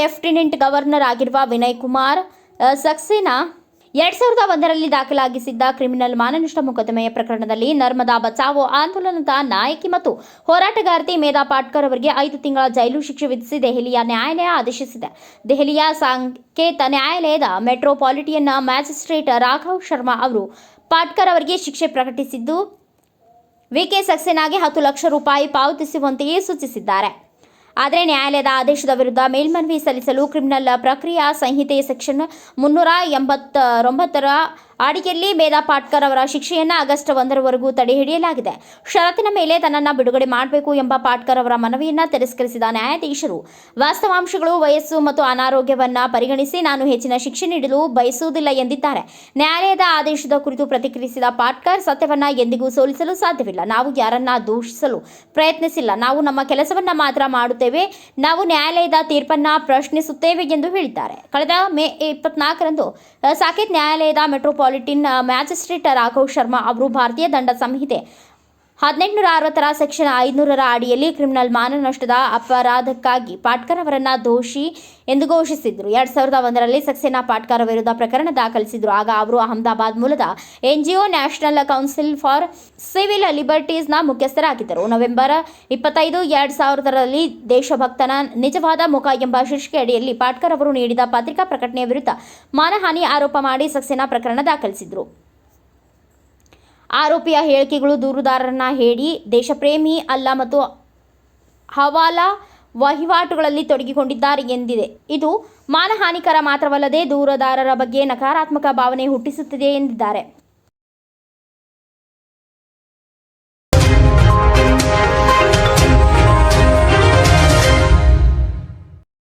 Lieutenant governor ಆಗಿರುವ ವಿನಯ್ ಕುಮಾರ್ ಸಕ್ಸೇನಾ ಎರಡ್ ಸಾವಿರದ ಒಂದರಲ್ಲಿ ದಾಖಲಾಗಿಸಿದ್ದ ಕ್ರಿಮಿನಲ್ ಮಾನನಷ್ಟ ಮೊಕದ್ದಮೆಯ ಪ್ರಕರಣದಲ್ಲಿ ನರ್ಮದಾ ಬಚಾವೋ ಆಂದೋಲನದ ನಾಯಕಿ ಮತ್ತು ಹೋರಾಟಗಾರ್ತಿ ಮೇಧಾ ಪಾಟ್ಕರ್ ಅವರಿಗೆ ಐದು ತಿಂಗಳ ಜೈಲು ಶಿಕ್ಷೆ ವಿಧಿಸಿ ದೆಹಲಿಯ ನ್ಯಾಯಾಲಯ ಆದೇಶಿಸಿದೆ. ದೆಹಲಿಯ ಸಾಂಕೇತ ನ್ಯಾಯಾಲಯದ ಮೆಟ್ರೋಪಾಲಿಟಿಯನ್ ಮ್ಯಾಜಿಸ್ಟ್ರೇಟ್ ರಾಘವ್ ಶರ್ಮಾ ಅವರು ಪಾಟ್ಕರ್ ಅವರಿಗೆ ಶಿಕ್ಷೆ ಪ್ರಕಟಿಸಿದ್ದು ವಿಕೆ ಸಕ್ಸೇನಾಗೆ ಹತ್ತು ಲಕ್ಷ ರೂಪಾಯಿ ಪಾವತಿಸುವಂತೆಯೇ ಸೂಚಿಸಿದ್ದಾರೆ. ಆದರೆ ನ್ಯಾಯಾಲಯದ ಆದೇಶದ ವಿರುದ್ಧ ಮೇಲ್ಮನವಿ ಸಲ್ಲಿಸಲು ಕ್ರಿಮಿನಲ್ ಪ್ರಕ್ರಿಯಾ ಸಂಹಿತೆ ಸೆಕ್ಷನ್ ಮುನ್ನೂರ ಎಂಬತ್ತೊಂಬತ್ತರ ಅಡಿಯಲ್ಲಿ ಮೇಧಾ ಪಾಟ್ಕರ್ ಅವರ ಶಿಕ್ಷೆಯನ್ನು ಆಗಸ್ಟ್ ಒಂದರವರೆಗೂ ತಡೆ ಹಿಡಿಯಲಾಗಿದೆ. ಷರತ್ತಿನ ಮೇಲೆ ತನ್ನನ್ನು ಬಿಡುಗಡೆ ಮಾಡಬೇಕು ಎಂಬ ಪಾಟ್ಕರ್ ಅವರ ಮನವಿಯನ್ನು ತಿರಸ್ಕರಿಸಿದ ನ್ಯಾಯಾಧೀಶರು, ವಾಸ್ತವಾಂಶಗಳು, ವಯಸ್ಸು ಮತ್ತು ಅನಾರೋಗ್ಯವನ್ನ ಪರಿಗಣಿಸಿ ನಾನು ಹೆಚ್ಚಿನ ಶಿಕ್ಷೆ ನೀಡಲು ಬಯಸುವುದಿಲ್ಲ ಎಂದಿದ್ದಾರೆ. ನ್ಯಾಯಾಲಯದ ಆದೇಶದ ಕುರಿತು ಪ್ರತಿಕ್ರಿಯಿಸಿದ ಪಾಟ್ಕರ್, ಸತ್ಯವನ್ನ ಎಂದಿಗೂ ಸೋಲಿಸಲು ಸಾಧ್ಯವಿಲ್ಲ. ನಾವು ಯಾರನ್ನ ದೂಷಿಸಲು ಪ್ರಯತ್ನಿಸಿಲ್ಲ. ನಾವು ನಮ್ಮ ಕೆಲಸವನ್ನ ಮಾತ್ರ ಮಾಡುತ್ತೇವೆ. ನಾವು ನ್ಯಾಯಾಲಯದ ತೀರ್ಪನ್ನ ಪ್ರಶ್ನಿಸುತ್ತೇವೆ ಎಂದು ಹೇಳಿದ್ದಾರೆ. ಕಳೆದ ಮೇ ಇಪ್ಪತ್ನಾಲ್ಕರಂದು, ಸಾಕೇತ್ ನ್ಯಾಯಾಲಯದ metropolitan uh, magistrate Raghav Sharma ಅವರು ಭಾರತೀಯ ದಂಡ ಸಂಹಿತೆ ಹದಿನೆಂಟುನೂರ ಅರವತ್ತರ ಸೆಕ್ಷನ್ ಐದುನೂರರ ಅಡಿಯಲ್ಲಿ ಕ್ರಿಮಿನಲ್ ಮಾನನಷ್ಟದ ಅಪರಾಧಕ್ಕಾಗಿ ಪಾಟ್ಕರ್ ಅವರನ್ನ ದೋಷಿ ಎಂದು ಘೋಷಿಸಿದ್ರು. ಎರಡ್ ಸಾವಿರದ ಒಂದರಲ್ಲಿ ಸಕ್ಸೇನಾ ಪಾಟ್ಕರ್ ವಿರುದ್ಧ ಪ್ರಕರಣ ದಾಖಲಿಸಿದ್ರು. ಆಗ ಅವರು ಅಹಮದಾಬಾದ್ ಮೂಲದ NGO national council for civil ಲಿಬರ್ಟೀಸ್ನ ಮುಖ್ಯಸ್ಥರಾಗಿದ್ದರು. ನವೆಂಬರ್ ಇಪ್ಪತ್ತೈದು, ಎರಡ್ ಸಾವಿರದರಲ್ಲಿ ದೇಶಭಕ್ತನ ನಿಜವಾದ ಮುಖ ಎಂಬ ಶೀರ್ಷಿಕೆ ಅಡಿಯಲ್ಲಿ ಪಾಟ್ಕರ್ ಅವರು ನೀಡಿದ ಪತ್ರಿಕಾ ಪ್ರಕಟಣೆಯ ವಿರುದ್ಧ ಮಾನಹಾನಿ ಆರೋಪ ಮಾಡಿ ಸಕ್ಸೇನಾ ಪ್ರಕರಣ ದಾಖಲಿಸಿದ್ರು. ಆರೋಪಿಯ ಹೇಳಿಕೆಗಳು ದೂರುದಾರರನ್ನ ಹೇಳಿ ದೇಶಪ್ರೇಮಿ ಅಲ್ಲ ಮತ್ತು ಹವಾಲಾ ವಹಿವಾಟುಗಳಲ್ಲಿ ತೊಡಗಿಕೊಂಡಿದ್ದಾರೆ ಎಂದಿದೆ. ಇದು ಮಾನಹಾನಿಕರ ಮಾತ್ರವಲ್ಲದೆ ದೂರದಾರರ ಬಗ್ಗೆ ನಕಾರಾತ್ಮಕ ಭಾವನೆ ಹುಟ್ಟಿಸುತ್ತಿದೆ ಎಂದಿದ್ದಾರೆ.